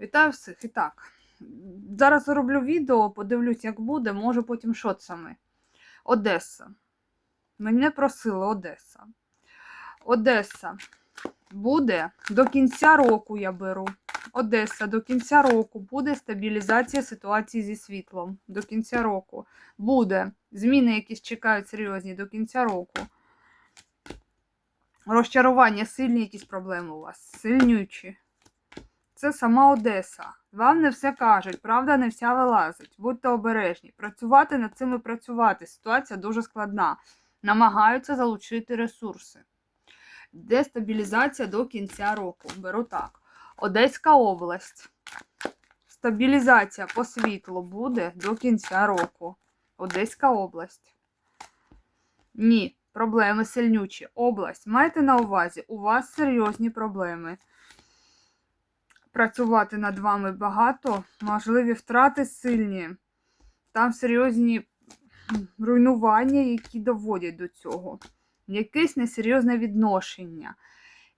Вітаю всіх. І так. Зараз зроблю відео, подивлюсь, як буде, може потім шоцами. Одеса. Мене просили Одеса. Одеса. Буде до кінця року я беру. Одеса до кінця року буде стабілізація ситуації зі світлом. До кінця року. Буде. Зміни якісь чекають серйозні до кінця року. Розчарування, сильні якісь проблеми у вас. Сильнючі. Це сама Одеса. Вам не все кажуть, правда не вся вилазить. Будьте обережні. Працювати над цим і працювати. Ситуація дуже складна. Намагаються залучити ресурси. Дестабілізація до кінця року. Беру так. Одеська область. Стабілізація по світлу буде до кінця року. Одеська область. Ні, проблеми сильнючі. Область. Майте на увазі, у вас серйозні проблеми працювати над вами багато, можливі втрати сильні. Там серйозні руйнування, які доводять до цього. Якесь несерйозне відношення,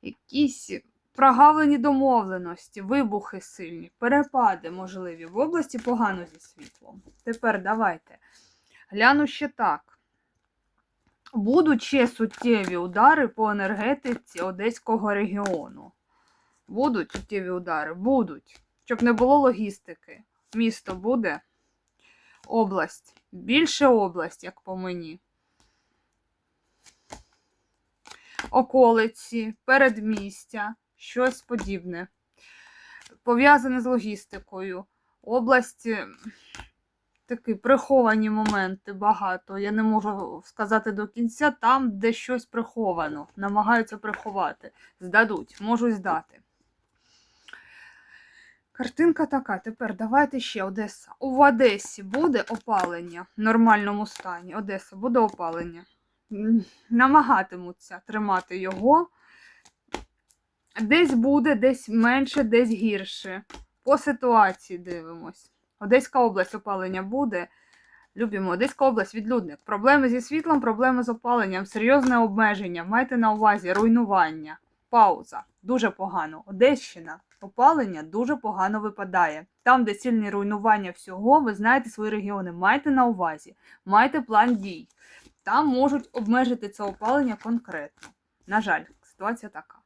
якісь прогавлені домовленості, вибухи сильні, перепади можливі. В області погано зі світлом. Тепер давайте. Гляну ще так. Будуть ще суттєві удари по енергетиці Одеського регіону. Будуть суттєві удари? Будуть. Щоб не було логістики. Місто буде. Область. Більше область, як по мені. Околиці, передмістя, щось подібне. Пов'язане з логістикою. Область. е, Такі приховані моменти багато. Я не можу сказати до кінця, там, де щось приховано. Намагаються приховати. Здадуть, можуть здати. Картинка така. Тепер давайте ще Одеса. У Одесі буде опалення в нормальному стані. Одеса буде опалення. Намагатимуться тримати його. Десь буде, десь менше, десь гірше. По ситуації дивимось. Одеська область опалення буде. Любимо. Одеська область відлюдник. Проблеми зі світлом, проблеми з опаленням, серйозне обмеження. Майте на увазі руйнування. Пауза. Дуже погано. Одещина. Опалення дуже погано випадає. Там, де сильні руйнування всього, ви знаєте свої регіони. Майте на увазі, майте план дій. Там можуть обмежити це опалення конкретно. На жаль, ситуація така.